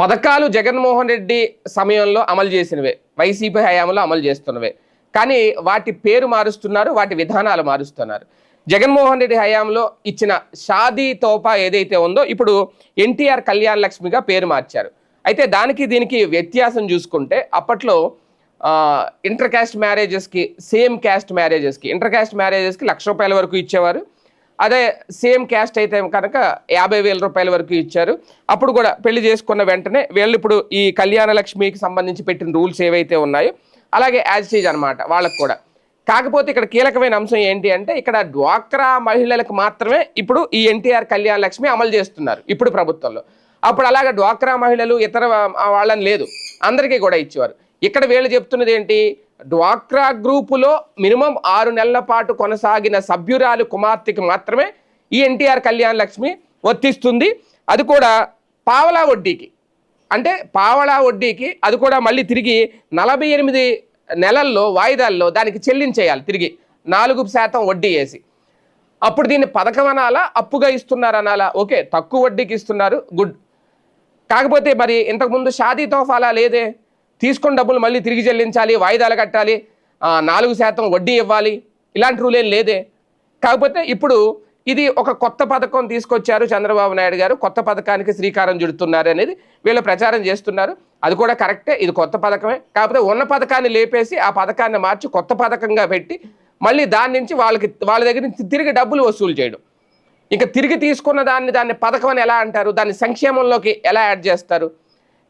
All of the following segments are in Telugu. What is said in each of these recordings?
పథకాలు జగన్మోహన్ రెడ్డి సమయంలో అమలు చేసినవే. వైసీపీ హయాంలో అమలు చేస్తున్నవే. కానీ వాటి పేరు మారుస్తున్నారు వాటి విధానాలు మారుస్తున్నారు. జగన్మోహన్ రెడ్డి హయాంలో ఇచ్చిన షాదీ తోపా ఏదైతే ఉందో ఇప్పుడు ఎన్టీఆర్ కళ్యాణ్ లక్ష్మిగా పేరు మార్చారు. అయితే దానికి దీనికి వ్యత్యాసం చూసుకుంటే అప్పట్లో ఇంటర్ క్యాస్ట్ మ్యారేజెస్కి సేమ్ క్యాస్ట్ మ్యారేజెస్కి ఇంటర్ క్యాస్ట్ మ్యారేజెస్కి లక్ష రూపాయల వరకు ఇచ్చేవారు. అదే సేమ్ క్యాస్ట్ అయితే కనుక యాభై వేల రూపాయల వరకు ఇచ్చారు. అప్పుడు కూడా పెళ్ళి చేసుకున్న వెంటనే వీళ్ళు ఇప్పుడు ఈ కళ్యాణ లక్ష్మికి సంబంధించి పెట్టిన రూల్స్ ఏవైతే ఉన్నాయో అలాగే యాజ్ చీజ్ అనమాట వాళ్ళకు కూడా. కాకపోతే ఇక్కడ కీలకమైన అంశం ఏంటి అంటే ఇక్కడ డ్వాక్రా మహిళలకు మాత్రమే ఇప్పుడు ఈ ఎన్టీఆర్ కళ్యాణ లక్ష్మి అమలు చేస్తున్నారు ఇప్పుడు ప్రభుత్వంలో. అప్పుడు అలాగే డ్వాక్రా మహిళలు ఇతర వాళ్ళని లేదు. అందరికీ కూడా ఇచ్చేవారు. ఇక్కడ వీళ్ళు చెప్తున్నది ఏంటి? డ్వాక్రా గ్రూపులో మినిమం ఆరు నెలల పాటు కొనసాగిన సభ్యురాలు కుమార్తెకి మాత్రమే ఈ ఎన్టీఆర్ కళ్యాణ్ లక్ష్మి వర్తిస్తుంది. అది కూడా పావలా వడ్డీకి. అంటే పావలా వడ్డీకి అది కూడా మళ్ళీ తిరిగి నలభై ఎనిమిది నెలల్లో వాయిదాల్లో దానికి చెల్లించేయాలి తిరిగి నాలుగు శాతం వడ్డీ వేసి. అప్పుడు దీన్ని పథకం అనాలా అప్పుగా ఇస్తున్నారు అనాలా? ఓకే తక్కువ వడ్డీకి ఇస్తున్నారు గుడ్. కాకపోతే మరి ఇంతకుముందు షాదీ తోఫాలా లేదే? తీసుకున్న డబ్బులు మళ్ళీ తిరిగి చెల్లించాలి వాయిదాలు కట్టాలి నాలుగు శాతం వడ్డీ ఇవ్వాలి. ఇలాంటి రూల్ ఏం లేదే. కాకపోతే ఇప్పుడు ఇది ఒక కొత్త పథకం తీసుకొచ్చారు చంద్రబాబు నాయుడు గారు. కొత్త పథకానికి శ్రీకారం చుడుతున్నారు అనేది వీళ్ళు ప్రచారం చేస్తున్నారు. అది కూడా కరెక్టే ఇది కొత్త పథకమే. కాకపోతే ఉన్న పథకాన్ని లేపేసి ఆ పథకాన్ని మార్చి కొత్త పథకంగా పెట్టి మళ్ళీ దాని నుంచి వాళ్ళకి వాళ్ళ దగ్గర నుంచి తిరిగి డబ్బులు వసూలు చేయడం. ఇంకా తిరిగి తీసుకున్న దాన్ని దాన్ని పథకం అని ఎలా అంటారు? దాన్ని సంక్షేమంలోకి ఎలా యాడ్ చేస్తారు?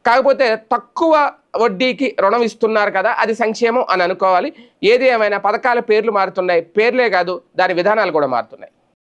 కాకపోతే తక్కువ వడ్డీకి రుణం ఇస్తున్నారు కదా అది సంక్షేమం అని అనుకోవాలి. ఏది ఏమైనా పథకాల పేర్లు మారుతున్నాయి. పేర్లే కాదు దాని విధానాలు కూడా మారుతున్నాయి.